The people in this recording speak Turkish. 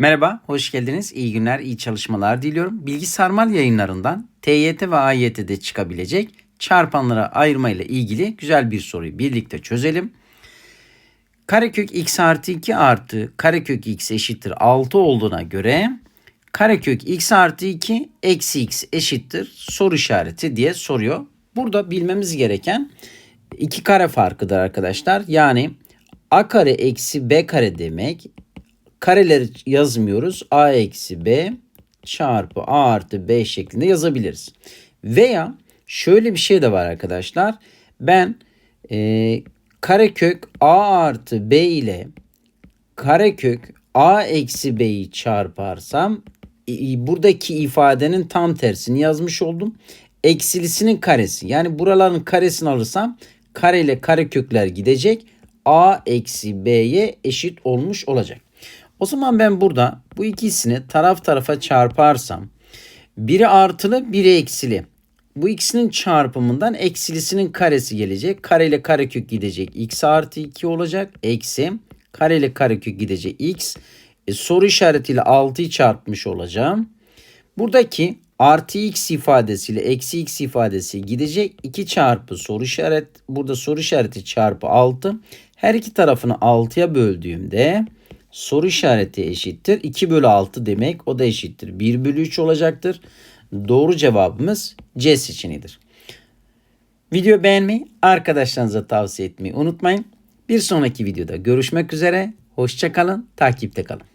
Merhaba, hoş geldiniz. İyi günler, iyi çalışmalar diliyorum. Bilgi Sarmal yayınlarından TYT ve AYT'de çıkabilecek çarpanlara ayırma ile ilgili güzel bir soruyu birlikte çözelim. Karekök x artı 2 artı karekök x eşittir 6 olduğuna göre karekök x artı 2 eksi x eşittir soru işareti diye soruyor. Burada bilmemiz gereken iki kare farkıdır arkadaşlar. Yani a kare eksi b kare demek kareleri yazmıyoruz. A eksi B çarpı A artı B şeklinde yazabiliriz. Veya şöyle bir şey de var arkadaşlar. Ben e, karekök A artı B ile karekök A eksi B'yi çarparsam e, buradaki ifadenin tam tersini yazmış oldum. Eksilisinin karesi. Yani buraların karesini alırsam kare ile karekökler gidecek. A eksi B'ye eşit olmuş olacak. O zaman ben burada bu ikisini taraf tarafa çarparsam biri artılı biri eksili. Bu ikisinin çarpımından eksilisinin karesi gelecek. Kare ile karekök gidecek. x artı 2 olacak. Eksi kare ile karekök gidecek x. E, soru işaretiyle 6'yı çarpmış olacağım. Buradaki artı x ifadesiyle eksi x ifadesi gidecek. 2 çarpı soru işaret. Burada soru işareti çarpı 6. Her iki tarafını 6'ya böldüğümde soru işareti eşittir. 2 bölü 6 demek o da eşittir. 1 bölü 3 olacaktır. Doğru cevabımız C seçeneğidir. Video beğenmeyi, arkadaşlarınıza tavsiye etmeyi unutmayın. Bir sonraki videoda görüşmek üzere. Hoşçakalın, takipte kalın.